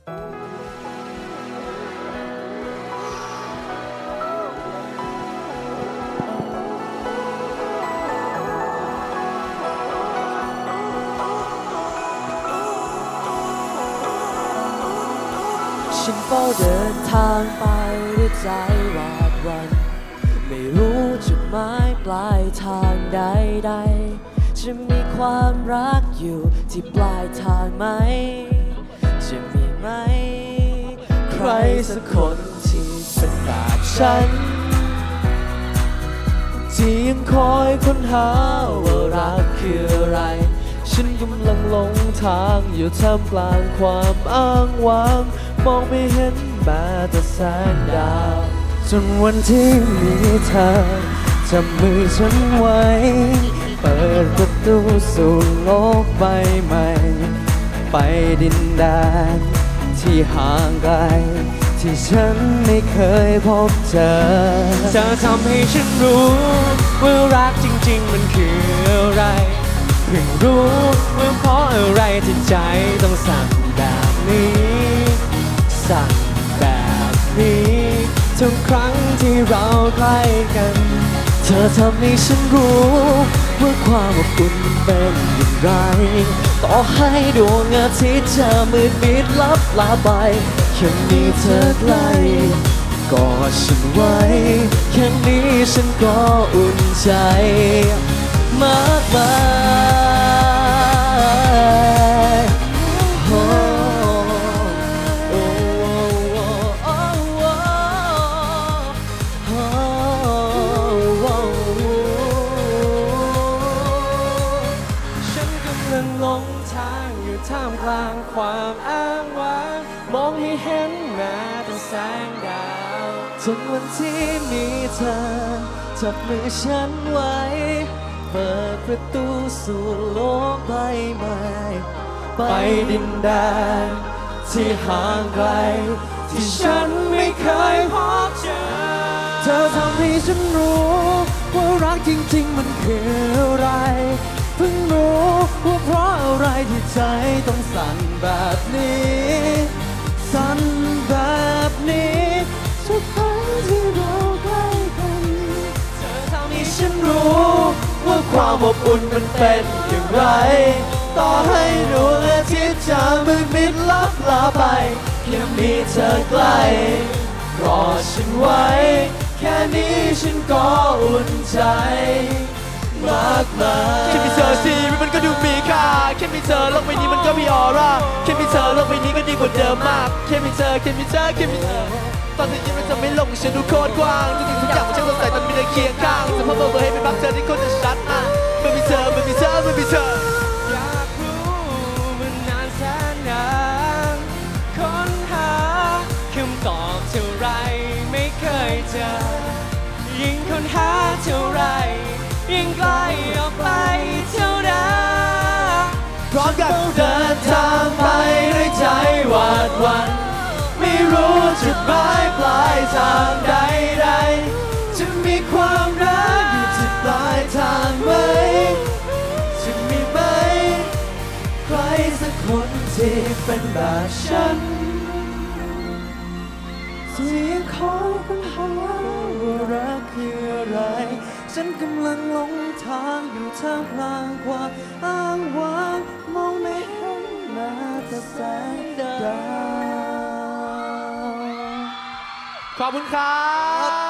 ฉันเฝ้าเดินทางไปด้วยใจหวาดหวัน ไม่รู้จุดหมายปลายทางใดๆจะมีความรักอยู่ที่ปลายทางไหม จะมี ไหม ใครสักคนที่เป็นแบบฉัน ที่ยังคอยค้นหาว่ารักคืออะไร ฉันกำลังหลงทางอยู่ท่ามกลางความอ้างว้าง มองไม่เห็นแม้แต่แสงดาว จนวันที่มีเธอจับมือฉันไว้ เปิดประตูสู่โลกใบใหม่ ไปดินแดน ที่ห่างไกล ที่ฉันไม่เคยพบเจอ เธอทำให้ฉันรู้ว่ารักจริง ๆ มันคืออะไร เพิ่งรู้ว่าเพราะอะไรที่ใจต้องสั่งแบบนี้ สั่งแบบนี้ทุกครั้งที่เราใกล้กัน เธอทำให้ฉันรู้ ว่าความอบอุ่นเป็นอย่างไร ต่อให้ดวงอาทิตย์จะมืดมิดลับลาไปแค่มีเธอใกล้กอดฉันไว้ แค่นี้ฉันก็อุ่นใจ มากมาย หลงทางอยู่ท่ามกลางความอ้างว้าง มองให้เห็นแม้แต่แสงดาวจนวันที่มีเธอ จับมือฉันไว้ เปิดประตูสู่โลกใบใหม่ ไปดินแดนที่ห่างไกล ที่ฉันไม่เคยพบเจอ เธอทำให้ฉันรู้ ว่ารักจริง ๆ มันคืออะไร พิ่งรู้ว่าเพราะอะไรที่ใจต้องสั่นแบบนี้ สั่นแบบนี้ทุกครั้งที่เราใกล้กันเธอทำให้ฉันรู้ว่าความอบอุ่นมันเป็นอย่างไร ต่อให้ดวงอาทิตย์จะมืดมิดลับลาไปเพียงมีเธอใกล้รอฉันไว้ แค่นี้ฉันก็อุ่นใจ มากมาย แค่มีเธอโลกใบนี้มันก็มีออร่าแค่มีเธอโลกใบนี้ก็ดีกว่าเดิมมากแค่มีเธอแค่มีเธอแค่มีเธอตอนเธอยิ้มมันจะไม่ลงฉันดูโคตรกว้างทุกสิ่งทุกอย่างมันช่างสดใสตอนมีเธอเคียงข้างจะพบเบอร์เบอร์ให้เป็นบักเธอที่โคตรจะชัดมากเมื่อมีเธอเมื่อมีเธอเมื่อมีเธออยากรู้มันนานแสนนานค้นหาคำตอบเท่าไรไม่เคยเจอยิ่งค้นหาเท่าไรยิ่งไกลออกไปเท่า ร้อมกันเดินทางไปด้วยใจหวาดหวั่นไม่รู้จุดหมายปลายทางใดๆจะมีความรักอยู่ที่ปลายทางไหมจะมีไหม ใครสักคนที่เป็นแบบฉันที่ยังคอยค้นหาว่ารักคืออะไร ฉันกำลังหลงทางอยู่ท่ามกลางความอ้างว้าง ขอบคุณครับ